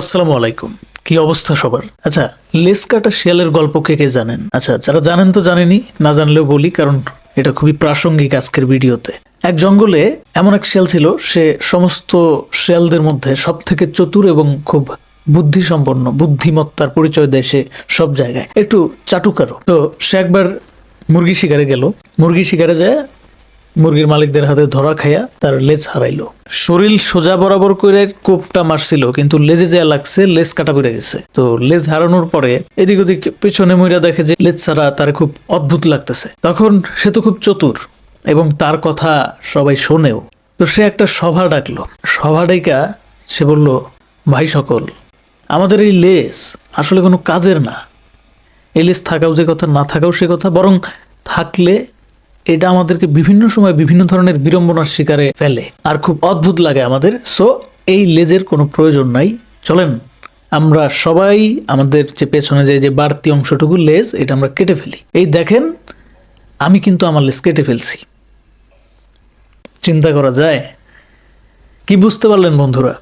আসসালামু আলাইকুম। কি অবস্থা সবার? আচ্ছা লেস কাটা শিয়ালের গল্প কে কে জানেন? আচ্ছা যারা জানেন তো জানেনই, না জানলেও বলি, কারণ এটা খুবই প্রাসঙ্গিক আজকের ভিডিওতে। এক জঙ্গলে এমন এক শিয়াল ছিল, সে সমস্ত শিয়ালদের মধ্যে সব থেকে চতুর এবং খুব বুদ্ধিসম্পন্ন, বুদ্ধিমত্তার পরিচয় দেয় সে সব জায়গায়। একটু চাটুকারো তো সে একবার মুরগি শিকারে গেল। মুরগি শিকারে যায় মুরগির মালিকদের হাতে ধরা খাইয়া তার লেজ হারাইলো। শরীর সোজা বরাবর করে কোপটা মারছিল, কিন্তু লেজে যা লাগছে, লেজ কাটা পড়ে গেছে। তো লেজ হারানোর পরে এদিক ওদিক পেছনে মইরা দেখে যে লেজ ছাড়া তার খুব অদ্ভুত লাগতেছে। তখন সে তো খুব চতুর এবং তার কথা সবাই শোনেও। তো সে একটা সভা ডাকলো। সভা ডাইকা সে বলল, ভাই সকল, আমাদের এই লেজ আসলে কোনো কাজের না। এই লেজ থাকাও যে কথা, না থাকাও সে কথা, বরং থাকলে এটা আমাদেরকে বিভিন্ন সময় বিভিন্ন ধরনের বিড়ম্বনার শিকারে ফেলে। আর খুব অদ্ভুত লাগে আমাদের। সো এই লেজের কোনো প্রয়োজন নাই। চলেন, আমরা সবাই আমাদের যে পেছনে যে যে বাড়তি অংশটুকু লেজ, এটা আমরা কেটে ফেলি। এই দেখেন, আমি কিন্তু আমার লেজ কেটে ফেলছি। চিন্তা করা যায়? কি বুঝতে পারলেন বন্ধুরা?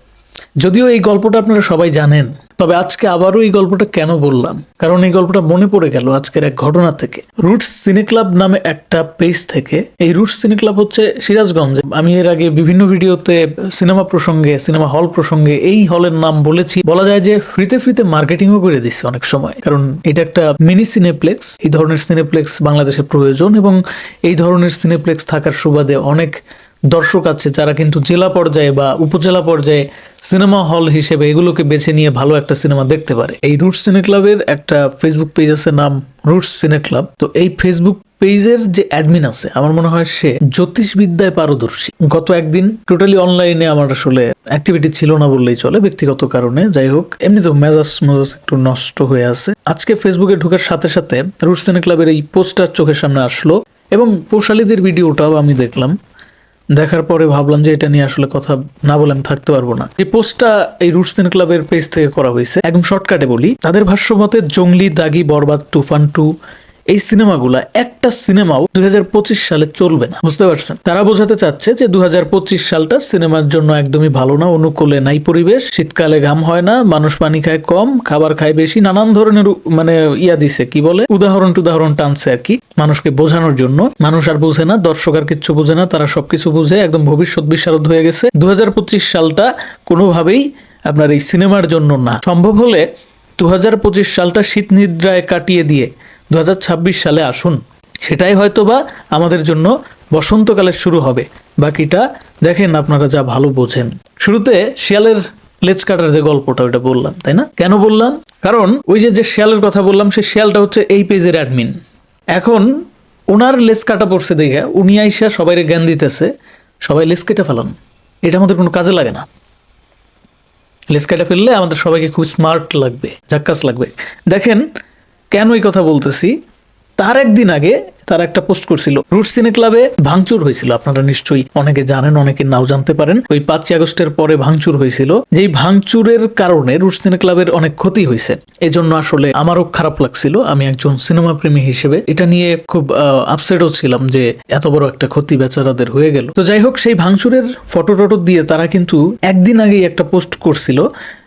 যদিও এই গল্পটা আপনারা সবাই জানেন তবে আজকে আবারও এই গল্পটা কেন বললাম? কারণ এই গল্পটা মনে পড়ে গেল আজকের এক ঘটনা থেকে। রুটস সিনে ক্লাব নামে একটা পেজ থেকে। এই রুটস সিনে ক্লাব হচ্ছে সিরাজগঞ্জে। আমি এর আগে বিভিন্ন ভিডিওতে সিনেমা প্রসঙ্গে, সিনেমা হল প্রসঙ্গে এই হলের নাম বলেছি। বলা যায় যে ফ্রিতে ফ্রিতে মার্কেটিংও করে দিচ্ছে অনেক সময়। কারণ এটা একটা মিনি সিনেপ্লেক্স। এই ধরনের সিনেপ্লেক্স বাংলাদেশে প্রয়োজন এবং এই ধরনের সিনেপ্লেক্স থাকার সুবাদে অনেক দর্শক আছে যারা কিন্তু জেলা পর্যায়ে বা উপজেলা পর্যায়ে সিনেমা হল হিসেবে এগুলোকে বেছে নিয়ে ভালো একটা সিনেমা দেখতে পারে। এই রুটস সিনে ক্লাবের একটা ফেসবুক পেজ আছে নাম রুটস সিনে ক্লাব। তো এই ফেসবুক পেজের যে অ্যাডমিন আছে, আমার মনে হয় সে জ্যোতিষবিদ্যায় পারদর্শী। গত একদিন টোটালি অনলাইনে আমার আসলে অ্যাক্টিভিটি ছিল না বললেই চলে, ব্যক্তিগত কারণে। যাই হোক এমনি তো মেজাজ মেজাজ একটু নষ্ট হয়ে আছে। আজকে ফেসবুকে ঢোকার সাথে সাথে রুটস সিনে ক্লাবের এই পোস্টার চোখের সামনে আসলো এবং পৌশালীদের ভিডিওটাও আমি দেখলাম। দেখার পরে ভাবলাম যে এটা নিয়ে আসলে কথা না বলে আমি থাকতে পারব না। এই পোস্টটা এই রুটস সিনে ক্লাবের পেজ থেকে করা হয়েছে। একদম শর্টকাটে বলি। তাদের ভাষ্য মতে জঙ্গলি, দাগি, বরবাদ, তুফান টু এই সিনেমাগুলা একটা সিনেমাও দুই সালে চলবে না। বুঝতে পারছেন? তারা বোঝাতে চাচ্ছে যে দুই সালটা সিনেমার জন্য একদমই ভালো না, অনুকূলে নাই পরিবেশ, শীতকালে ঘাম হয় না, মানুষ পানি খায় কম, খাবার খায় বেশি, নানান ধরনের মানে ইয়া দিছে, কি বলে? উদাহরণ টুদাহরণ টানছে আর কি মানুষকে বোঝানোর জন্য। মানুষ আর বুঝে না, দর্শক আর কিচ্ছু বুঝে না, তারা সবকিছু বুঝে একদম ভবিষ্যৎ বিশারদ হয়ে গেছে। দু হাজার পঁচিশ সালটা কোনোভাবেই আপনার এই সিনেমার জন্য না। সম্ভব হলে দু হাজার পঁচিশ সালটা শীত নিদ্রায় কাটিয়ে দিয়ে দু হাজার ছাব্বিশ সালে আসুন। সেটাই হয়তোবা আমাদের জন্য বসন্তকালের শুরু হবে। বাকিটা দেখেন আপনারা যা ভালো বোঝেন। শুরুতে শিয়ালের লেজ কাটার যে গল্পটা ওটা বললাম, তাই না? কেন বললাম? কারণ ওই যে যে শিয়ালের কথা বললাম সেই শিয়ালটা হচ্ছে এই পেজের অ্যাডমিন এখন ওনার লেজ কাটা পড়ছে দেখে, উনি আইসা সবাইরে জ্ঞান দিতেছে, সবাই লেজ কেটে ফেলান। এটা আমাদের কোনো কাজে লাগে না। লেজ কেটে ফেললে আমাদের সবাইকে খুব স্মার্ট লাগবে, ঝাক্কাস লাগবে। দেখেন কেন এই কথা বলতেছি? তার একদিন আগে তার একটা পোস্ট করছিল। রুট সিনে ক্লাবে ভাঙচুর হয়েছিল, আপনারা নিশ্চয়ই অনেকে জানেন, অনেকে নাও জানতে পারেন। ওই পাঁচই আগস্টের পরে ভাঙচুর হয়েছিল। যেই ভাঙচুরের কারণে রুট সিনে ক্লাবের অনেক ক্ষতি হয়েছে। এই জন্য আসলে আমারও খারাপ লাগছিল। আমি একজন সিনেমা প্রেমী হিসেবে এটা নিয়ে খুব আপসেটও ছিলাম যে এত বড় একটা ক্ষতি বেচারাদের হয়ে গেল। তো যাই হোক, সেই ভাঙচুরের ফটো টটো দিয়ে তারা কিন্তু একদিন আগেই একটা পোস্ট করছিল।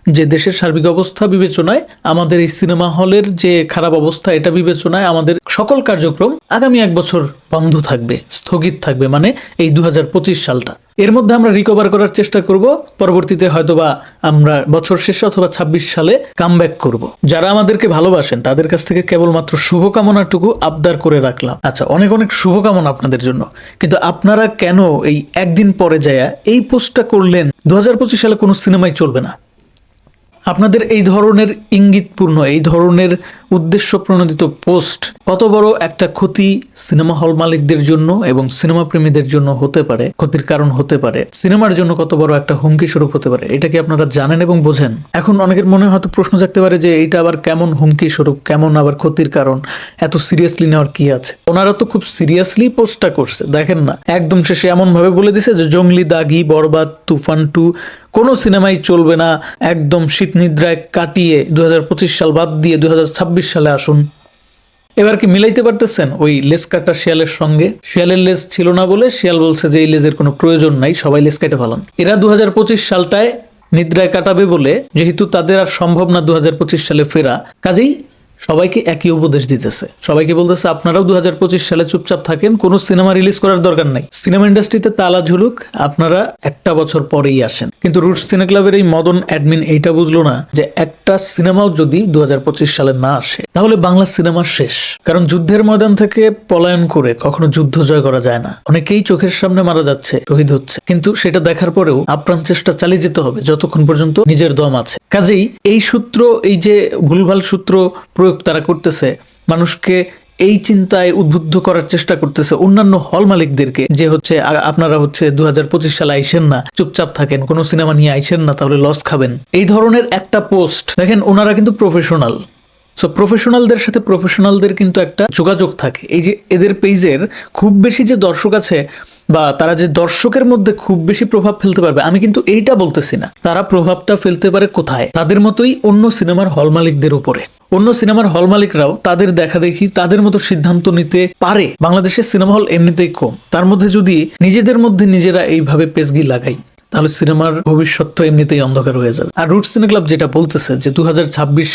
যে দেশের সার্বিক অবস্থা বিবেচনায়, আমাদের এই সিনেমা হলের যে খারাপ অবস্থা, এটা বিবেচনায় আমাদের সকল কার্যক্রম আগামী এক বছর বন্ধ থাকবে, স্থগিত থাকবে মানে এই দু হাজার পঁচিশ সালটা। এর মধ্যে আমরা রিকভার করার চেষ্টা করব, পরবর্তীতে হয়তোবা আমরা বছর শেষে অথবা ২৬ সালে কামব্যাক করব। যারা আমাদেরকে ভালোবাসেন, তাদের কাছ থেকে কেবলমাত্র শুভকামনাটুকু আবদার করে রাখলাম। আচ্ছা অনেক অনেক শুভকামনা আপনাদের জন্য। কিন্তু আপনারা কেন এই একদিন পরে যায় এই পোস্টটা করলেন? দু হাজার পঁচিশ সালে কোনো সিনেমাই চলবে না। আপনাদের এই ধরনের ইঙ্গিতপূর্ণ, এই ধরনের উদ্দেশ্য প্রণোদিত পোস্ট কত বড় একটা ক্ষতি সিনেমা হল মালিকদের জন্য এবং সিনেমা প্রেমীদের জন্য হতে পারে, ক্ষতির কারণ হতে পারে, সিনেমার জন্য কত বড় একটা হুমকি স্বরূপ হতে পারে, এটা কি আপনারা জানেন এবং বোঝেন? এখন অনেকের মনে হয়তো প্রশ্ন জাগতে পারে যে এইটা আবার কেমন হুমকি স্বরূপ, কেমন আবার ক্ষতির কারণ, এত সিরিয়াসলি নেওয়ার কি আছে? ওনারা তো খুব সিরিয়াসলি পোস্টটা করছে, দেখেন না, একদম শেষে এমন ভাবে বলে দিছে যে জঙ্গলি দাগি, বরবাদ, তুফান টু, কোনো সিনেমাই চলবে না, একদম শীত নিদ্রায় কাটিয়ে দুই হাজার পঁচিশ সাল বাদ দিয়ে দু হাজার ছাব্বিশ সালে আসুন। এবার কি মিলাইতে পারতেছেন ওই লেস কাটা শিয়ালের সঙ্গে? শিয়ালের লেস ছিল না বলে শিয়াল বলছে যে এই লেজের কোনো প্রয়োজন নাই, সবাই লেস কেটে ফেলান। এরা দু হাজার পঁচিশ সালটায় নিদ্রায় কাটাবে বলে যেহেতু তাদের আর সম্ভব না দু হাজার পঁচিশ সালে ফেরা, কাজেই সবাইকে একই উপদেশ দিতেছে। সবাইকে বলতেছে, আপনারাও দু হাজার পঁচিশ সালে চুপচাপ থাকেন, কোনো সিনেমা রিলিজ করার দরকার নাই। সিনেমা ইন্ডাস্ট্রিতে তালা ঝুলুক, আপনারা একটা বছর পরেই আসেন। কিন্তু রুটস সিনে ক্লাবের এই মদন অ্যাডমিন এইটা বুঝলো না যে একটা সিনেমাও যদি দুহাজার পঁচিশ সালে না আসে, তাহলে বাংলা সিনেমা শেষ। কারণ যুদ্ধের ময়দান থেকে পলায়ন করে কখনো যুদ্ধ জয় করা যায় না। অনেকেই চোখের সামনে মারা যাচ্ছে, শহীদ হচ্ছে। কিন্তু সেটা দেখার পরেও আপ্রাণ চেষ্টা চালিয়ে যেতে হবে যতক্ষণ পর্যন্ত নিজের দম আছে। কাজেই এই সূত্র, এই যে ভুলভাল সূত্র প্রয়োগ তারা করতেছে, মানুষকে এই চিন্তায় উদ্বুদ্ধ করার চেষ্টা করতেছে অন্যান্য হল মালিকদেরকে, যে হচ্ছে আপনারা হচ্ছে দু সালে আইসেন না, চুপচাপ থাকেন, কোনো সিনেমা নিয়ে আইসেন না, তাহলে লস খাবেন। এই ধরনের একটা পোস্ট দেখেন, ওনারা কিন্তু প্রফেশনাল সো প্রফেশনালদের সাথে প্রফেশনালদের কিন্তু একটা যোগাযোগ থাকে। এই যে, এদের পেজের খুব বেশি যে দর্শক আছে বা তারা যে দর্শকের মধ্যে খুব বেশি প্রভাব ফেলতে পারবে, আমি কিন্তু এইটা বলতেছি না। তারা প্রভাবটা ফেলতে পারে কোথায়? তাদের মতোই অন্য সিনেমার হল মালিকদের উপরে। অন্য সিনেমার হল মালিকরাও তাদের দেখা দেখি তাদের মতো সিদ্ধান্ত নিতে পারে। বাংলাদেশের সিনেমা হল এমনিতেই কম। তার মধ্যে যদি নিজেদের মধ্যে নিজেরা এইভাবে পেসগি লাগাই তাহলে সিনেমার ভবিষ্যৎ তো এমনিতেই অন্ধকার হয়ে যাবে। আর রুট সিনে ক্লাব যেটা বলতেছে যে দু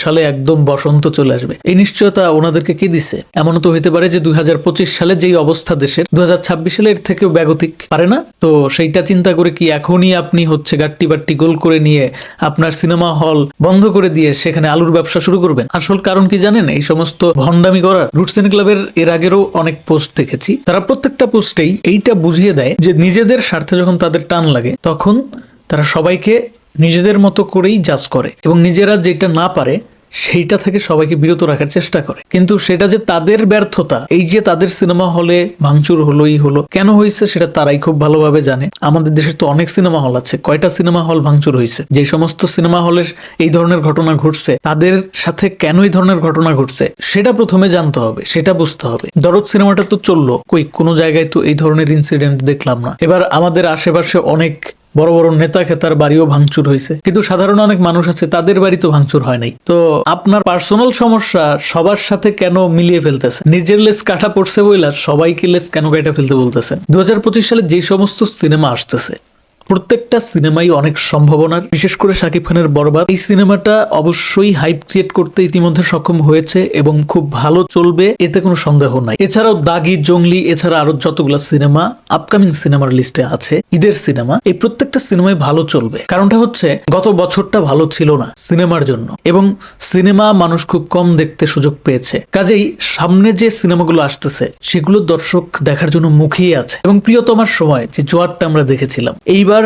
সালে একদম বসন্ত চলে আসবে। এই নিশ্চয়তা ওনাদেরকে কে দিছে? এমনও তো হইতে পারে যে দুই সালে যেই অবস্থা দেশের দু সালে এর থেকেও ব্যাগতিক পারে না। তো সেইটা চিন্তা করে কি এখনই আপনি হচ্ছে গাট্টি বাট্টি গোল করে নিয়ে আপনার সিনেমা হল বন্ধ করে দিয়ে সেখানে আলুর ব্যবসা শুরু করবেন? আসল কারণ কি জানেন? এই সমস্ত ভণ্ডামি করার রুট সিনে ক্লাবের এর আগেরও অনেক পোস্ট দেখেছি। তারা প্রত্যেকটা পোস্টেই এইটা বুঝিয়ে দেয় যে নিজেদের স্বার্থে যখন তাদের টান লাগে, তখন তারা সবাইকে নিজেদের মতো করেই জাজ করে এবং নিজেরা যেটা না পারে, সেইটা থেকে সবাইকে বিরত রাখার চেষ্টা করে। কিন্তু সেটা যে তাদের ব্যর্থতা, এই যে তাদের সিনেমা হলে ভাঙচুর হলোই হলো, কেন হয়েছে সেটা তারাই খুব ভালোভাবে জানে। আমাদের দেশে তো অনেক সিনেমা হল আছে, কয়টা সিনেমা হল ভাঙচুর হয়েছে? যে সমস্ত সিনেমা হলের এই ধরনের ঘটনা ঘটছে, তাদের সাথে কেন এই ধরনের ঘটনা ঘটছে, সেটা প্রথমে জানতে হবে, সেটা বুঝতে হবে। দরদ সিনেমাটা তো চলল, কই কোনো জায়গায় তো এই ধরনের ইনসিডেন্ট দেখলাম না। এবার আমাদের আশেপাশে অনেক বড় বড় নেতা খেতার বাড়িও ভাঙচুর হয়েছে। কিন্তু সাধারণ অনেক মানুষ আছে, তাদের বাড়ি তো ভাঙচুর হয় নাই। তো আপনার পার্সোনাল সমস্যা সবার সাথে কেন মিলিয়ে ফেলতেছে নিজের লেস কাটা পড়ছে বইলা সবাইকে লেস কেন কেটে ফেলতে বলতেছেন? দু হাজার পঁচিশ সালে যে সমস্ত সিনেমা আসতেছে প্রত্যেকটা সিনেমাই অনেক সম্ভাবনার। বিশেষ করে শাকিব খানের বরবাদ। এই সিনেমাটা অবশ্যই হাইপ ক্রিয়েট করতে ইতিমধ্যে সক্ষম হয়েছে এবং খুব ভালো চলবে, এতে কোনো সন্দেহ নাই। এছাড়াও দাগি, জঙ্গলি, এছাড়া আরও যতগুলো সিনেমা আপকামিং সিনেমার লিস্টে আছে, ঈদের সিনেমা, এই প্রত্যেকটা সিনেমাই ভালো চলবে। কারণটা হচ্ছে, গত বছরটা ভালো ছিল না সিনেমার জন্য এবং সিনেমা মানুষ খুব কম দেখতে সুযোগ পেয়েছে। কাজেই সামনে যে সিনেমাগুলো আসতেছে, সেগুলো দর্শক দেখার জন্য মুখিয়ে আছে। এবং প্রিয়তমার সময়, যে জোয়ারটা আমরা দেখেছিলাম, এইবার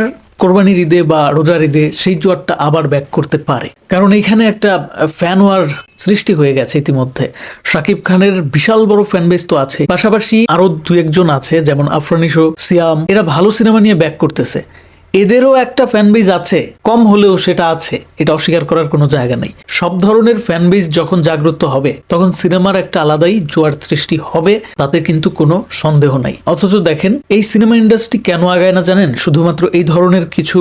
কোরবানির ঈদে বা রোজার ঈদে সেই জোয়ারটা আবার ব্যাক করতে পারে। কারণ এখানে একটা ফ্যান ওয়ার সৃষ্টি হয়ে গেছে ইতিমধ্যে। শাকিব খানের বিশাল বড় ফ্যান বেস তো আছে। পাশাপাশি আরও দু একজন আছে, যেমন আফরানিশো সিয়াম, এরা ভালো সিনেমা নিয়ে ব্যাক করতেছে। এদেরও একটা ফ্যান বেজ আছে, কম হলেও সেটা আছে, এটা অস্বীকার করার কোনো জায়গা নেই। সব ধরনের ফ্যান বেজ যখন জাগ্রত হবে, তখন সিনেমার একটা আলাদাই জোয়ার সৃষ্টি হবে, তাতে কিন্তু কোনো সন্দেহ নাই। অথচ দেখেন, এই সিনেমা ইন্ডাস্ট্রি কেন আগায় না জানেন? শুধুমাত্র এই ধরনের কিছু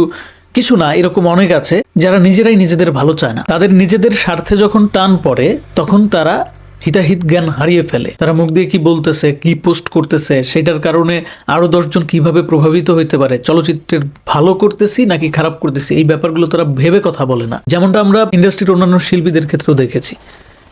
কিছু না, এরকম অনেক আছে, যারা নিজেরাই নিজেদের ভালো চায় না। তাদের নিজেদের স্বার্থে যখন টান পড়ে, তখন তারা হিতাহিত জ্ঞান হারিয়ে ফেলে। তারা মুখ দিয়ে কি বলতেছে, কি পোস্ট করতেছে, সেটার কারণে আরও দশজন কীভাবে প্রভাবিত হইতে পারে, চলচ্চিত্রের ভালো করতেছি নাকি খারাপ করতেছি, এই ব্যাপারগুলো তারা ভেবে কথা বলে না। যেমনটা আমরা ইন্ডাস্ট্রির অন্যান্য শিল্পীদের ক্ষেত্রেও দেখেছি,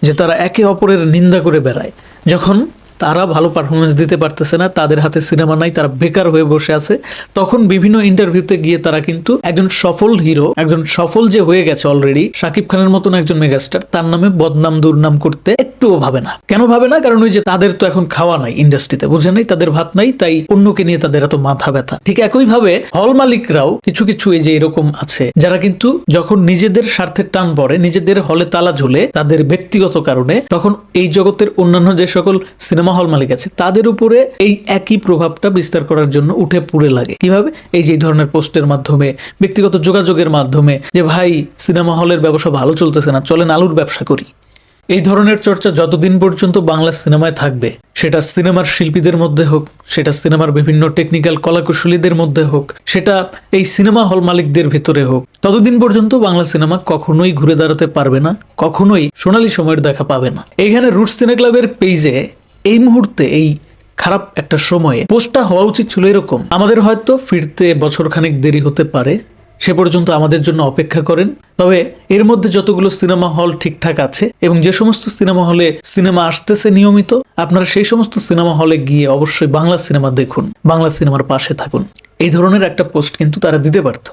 যে তারা একে অপরের নিন্দা করে বেড়ায়। যখন তারা ভালো পারফরমেন্স দিতে পারতেছে না, তাদের হাতে সিনেমা নাই, তারা বেকার হয়ে বসে আছে। তখন বিভিন্ন ইন্টারভিউতে গিয়ে তারা কিন্তু একজন সফল হিরো একজন সফল যে হয়ে গেছে অলরেডি শাকিব খানের মতন একজন মেগাস্টার তার নামে বদনাম, দুর্নাম করতে একটুও ভাবে না। কেন ভাবে না? কারণ ওই যে তাদের তো এখন খাওয়া নাই ইন্ডাস্ট্রিতে বুঝে নাই? তাদের ভাত নাই, তাই অন্যকে নিয়ে তাদের এত মাথা ব্যথা। ঠিক একইভাবে হল মালিকরাও কিছু কিছু এই যে এরকম আছে, যারা কিন্তু যখন নিজেদের স্বার্থের টান পড়ে, নিজেদের হলে তালা ঝুলে তাদের ব্যক্তিগত কারণে, তখন এই জগতের অন্যান্য যে সকল সিনেমা হল মালিক আছে, তাদের উপরে এই একই প্রভাবটা বিস্তার করার জন্য উঠে পুড়ে লাগে। কীভাবে? এই যে ধরনের পোস্টের মাধ্যমে, ব্যক্তিগত যোগাযোগের মাধ্যমে যে, ভাই, সিনেমা হলের ব্যবসা ভালো চলতেছে না, চলেন আলুর ব্যবসা করি। এই ধরনের চর্চা যতদিন পর্যন্ত বাংলা সিনেমায় থাকবে, সেটা সিনেমার শিল্পীদের মধ্যে হোক, সেটা সিনেমার বিভিন্ন টেকনিক্যাল কলাকুশলীদের মধ্যে হোক, সেটা এই সিনেমা হল মালিকদের ভিতরে হোক, ততদিন পর্যন্ত বাংলা সিনেমা কখনোই ঘুরে দাঁড়াতে পারবে না, কখনোই সোনালী সময়ের দেখা পাবে না। এইখানে রুট সিনে ক্লাবের পেজে এই মুহূর্তে এই খারাপ একটা সময়ে পোস্টটা হওয়া উচিত ছিল এরকম। আমাদের হয়তো ফিরতে বছর খানেক দেরি হতে পারে, সে পর্যন্ত আমাদের জন্য অপেক্ষা করেন। তবে এর মধ্যে যতগুলো সিনেমা হল ঠিকঠাক আছে এবং যে সমস্ত সিনেমা হলে সিনেমা আসতেছে নিয়মিত, আপনারা সেই সমস্ত সিনেমা হলে গিয়ে অবশ্যই বাংলা সিনেমা দেখুন, বাংলা সিনেমার পাশে থাকুন। এই ধরনের একটা পোস্ট কিন্তু তারা দিতে পারত।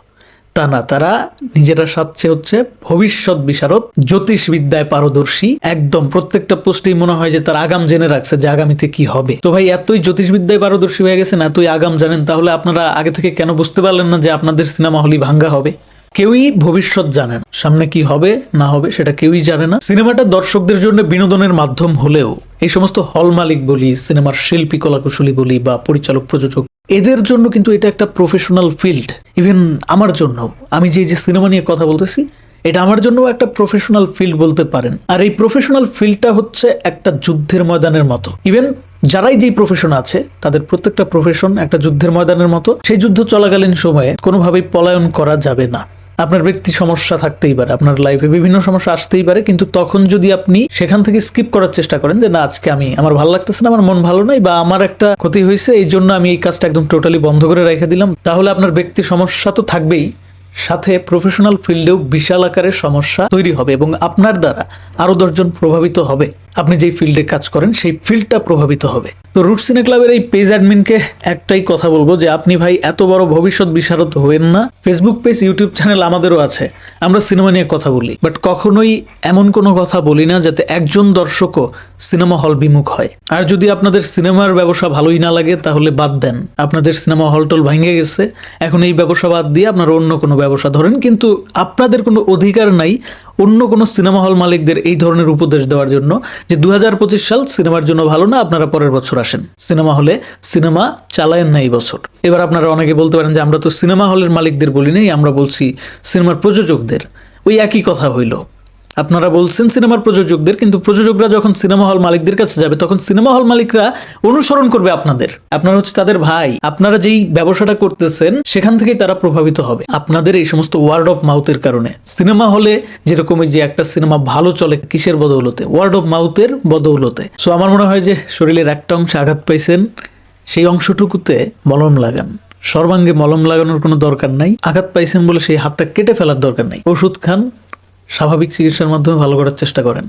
তা না, তারা নিজেরা সাচ্ছে হচ্ছে ভবিষ্যৎ বিশারদ জ্যোতিষবিদ্যায় পারদর্শী। একদম প্রত্যেকটা পোস্টেই মনে হয় যে তার আগাম জেনে রাখছে যে আগামীতে কি হবে। তো ভাই, এতই জ্যোতিষবিদ্যায় পারদর্শী হয়ে গেছেন, এতই আগাম জানেন, তাহলে আপনারা আগে থেকে কেন বুঝতে পারলেন না যে আপনাদের সিনেমা হলই ভাঙ্গা হবে? কেউই ভবিষ্যৎ জানে না, সামনে কি হবে, না হবে, সেটা কেউই জানে না। সিনেমাটা দর্শকদের জন্য বিনোদনের মাধ্যম হলেও, এই সমস্ত হল মালিক বলি, সিনেমার শিল্পী, কলাকুশলী বলি বা পরিচালক, প্রযোজক এদের জন্য কিন্তু এটা একটা প্রফেশনাল ফিল্ড ইভেন আমার জন্য। আমি যে যে সিনেমা নিয়ে কথা বলতেছি, এটা আমার জন্য একটা প্রফেশনাল ফিল্ড বলতে পারেন। আর এই প্রফেশনাল ফিল্ডটা হচ্ছে একটা যুদ্ধের ময়দানের মতো। ইভেন যারাই যেই প্রফেশন আছে, তাদের প্রত্যেকটা প্রফেশন একটা যুদ্ধের ময়দানের মতো। সেই যুদ্ধ চলাকালীন সময়ে কোনোভাবেই পলায়ন করা যাবে না। আপনার ব্যক্তি সমস্যা থাকতেই পারে, আপনার লাইফে বিভিন্ন সমস্যা আসতেই পারে, কিন্তু তখন যদি আপনি সেখান থেকে স্কিপ করার চেষ্টা করেন যে, না, আজকে আমি, আমার ভালো লাগতেছে না, আমার মন ভালো নাই বা আমার একটা ক্ষতি হয়েছে, এই জন্য আমি এই কাজটা একদম টোটালি বন্ধ করে রেখে দিলাম, তাহলে আপনার ব্যক্তি সমস্যা তো থাকবেই। সাথে প্রফেশনাল ফিল্ডেও বিশাল আকারের সমস্যা তৈরি হবে এবং আপনার দ্বারা আরও দশজন প্রভাবিত হবে। আপনি যেই ফিল্ডে কাজ করেন, সেই ফিল্ডটা প্রভাবিত হবে। তো রুট সিনে ক্লাবের এই পেজ অ্যাডমিনকে একটাই কথা বলব যে, আপনি ভাই এত বড় ভবিষ্যৎ বিশারদ হবেন না। ফেসবুক পেজ ইউটিউব চ্যানেল আমাদেরও আছে। আমরা সিনেমা নিয়ে কথা বলি। বাট কখনোই এমন কোনো কথা বলি না যাতে একজন দর্শকও সিনেমা হল বিমুখ হয়। আর যদি আপনাদের সিনেমার ব্যবসা ভালোই না লাগে, তাহলে বাদ দেন। আপনাদের সিনেমা হল টল ভেঙে গেছে। এখন এই ব্যবসা বাদ দিয়ে আপনারা অন্য কোনো ব্যবসা ধরেন। কিন্তু আপনাদের কোনো অধিকার নাই অন্য কোনো সিনেমা হল মালিকদের এই ধরনের উপদেশ দেওয়ার জন্য যে দু হাজার পঁচিশ সাল সিনেমার জন্য ভালো না, আপনারা পরের বছর আসেন। সিনেমা হলে সিনেমা চালায়েন না এই বছর। এবার আপনারা অনেকে বলতে পারেন যে, আমরা তো সিনেমা হলের মালিকদের বলি নাই, আমরা বলছি সিনেমার প্রযোজকদের। ওই একই কথা হইল। আপনারা বলছেন সিনেমার প্রযোজকদের, কিন্তু প্রযোজকরা যখন সিনেমা হল মালিকদের কাছে যাবে, তখন সিনেমা হল মালিকরা অনুসরণ করবে আপনাদের। আপনারা হচ্ছে তাদের ভাই। আপনারা যেই ব্যবসাটা করতেছেন, সেখান থেকেই তারা প্রভাবিত হবে। আপনাদের এই সমস্ত ওয়ার্ড অফ মাউথের কারণে। সিনেমা হলে যেরকম যে একটা সিনেমা ভালো চলে, কিসের বদৌলতে? ওয়ার্ড অফ মাউথের বদৌলতে। সো আমার মনে হয় যে শরীরের একটা অংশে আঘাত পাইছেন, সেই অংশটুকুতে মলম লাগান। সর্বাঙ্গে মলম লাগানোর কোনো দরকার নাই। আঘাত পাইছেন বলে সেই হাতটা কেটে ফেলার দরকার নাই। ওষুধ খান স্বাভাবিক চিকিৎসার মাধ্যমে ভালো করার চেষ্টা করেন।